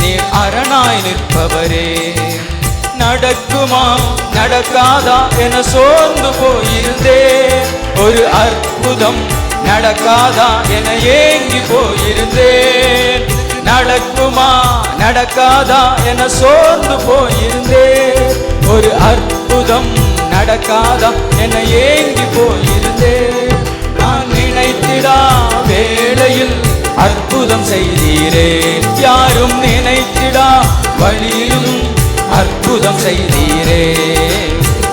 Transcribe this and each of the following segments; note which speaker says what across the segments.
Speaker 1: நீர் அரணாய் நிற்பவரே. நடக்குமா நடக்காதா என சோர்ந்து போயிருந்தேன் ஒரு அற்புதம் நடக்காதா என ஏங்கி போயிருந்தேன் நடக்குமா நடக்காதா என சோர்ந்து போயிருந்தேன் ஒரு அற்புதம் நடக்காதா என ஏங்கி போயிருந்தேன் நான் நினைத்திடா வேளையில் அற்புதம் செய்தீரே. யாரும் நினைத்திடா வழியிலும் அற்புதம் செய்தீரே.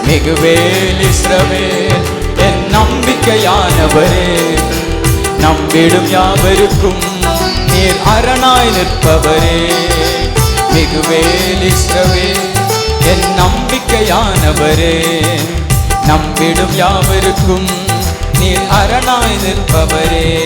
Speaker 1: மிகுவேல் இஸ்ரவேல் என் நம்பிக்கையானவரே. நம்பிடும் யாவருக்கும் நீர் அரணாய் நிற்பவரே. மிகுவேல் இஸ்ரவேல் என் நம்பிக்கையானவரே. நம்பிடும் யாவருக்கும் நீர் அரணாய் நிற்பவரே.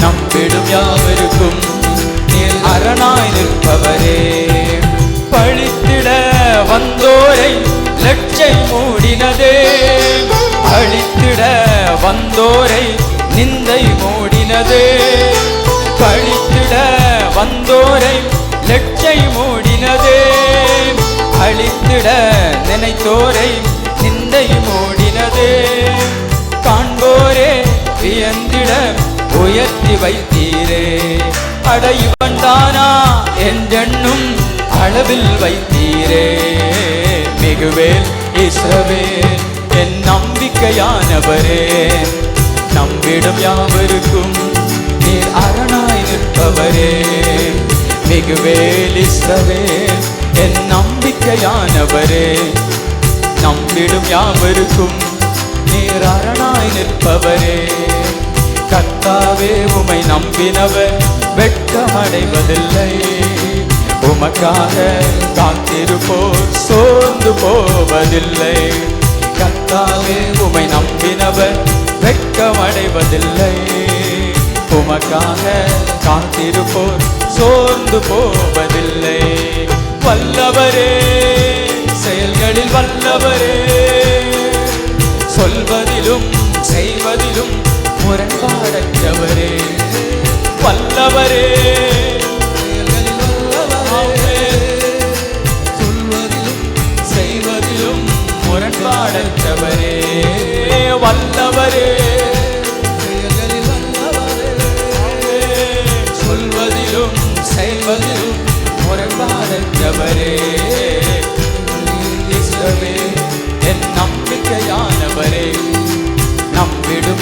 Speaker 1: நம்பிடும் யாவருக்கும் அரணாய் நிற்பவரே. பழித்திட வந்தோரை லட்சை மூடினதே. அழித்திட வந்தோரை நிந்தை மூடினதே. பழித்திட வந்தோரை லட்சை மூடினதே. அழித்திட நினைத்தோரை உயர்த்தி வைத்தீரே. அடையுவன் தானா என்றென்னும் அளவில் வைத்தீரே. மிகுவேல் இஸ்ரவேல் என் நம்பிக்கையானவரே. நம்பிடும் யாவருக்கும் நீர் அரணாய் நிற்பவரே. மிகுவேல் இஸ்ரவேல் என் நம்பிக்கையானவரே. நம்பிடும் யாவருக்கும் நீர் அரணாய் நிற்பவரே. கத்தாவே உமை நம்பினவர் வெட்கமடைவதில்லை. உமக்காக காத்திருப்போர் சோர்ந்து போவதில்லை. கத்தாவே உமை நம்பினவர் வெட்கமடைவதில்லை. உமக்காக காத்திருப்போர் சோர்ந்து போவதில்லை. வல்லவரே செயல்களில் வல்லவரே. சொல்வதிலும் செய்வதிலும் முரண்பாடற்றவரே வல்லவரே.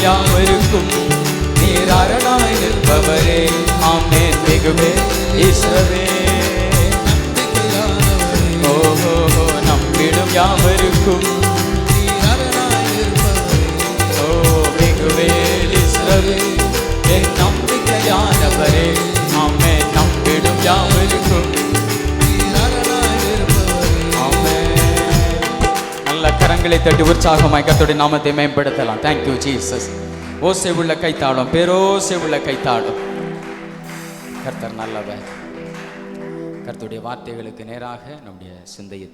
Speaker 1: യാവർക്കും
Speaker 2: നീരാരണായി നിൽപ്പവരെ ആമേ
Speaker 1: മികവേ ഈശ്വരേ ഓഹോ നമ്മിടും യാവർക്കും ഓ മികവേ ഈശ്വരേ
Speaker 2: എൻ നമ്പിക്കയാനവരെ ആമേ
Speaker 1: നമ്മിടും യാവർ கரங்களை தட்டி உற்சாகமாய் கத்தோடைய நாமத்தை மேம்படுத்தலாம். தேங்க்யூ ஜீசஸ் ஓசை உள்ள கைத்தாளம். பேரோசை உள்ள கைத்தாளம். கர்த்தர் நல்லவர். கர்த்தருடைய வார்த்தைகளுக்கு நேராக நம்முடைய சிந்தையை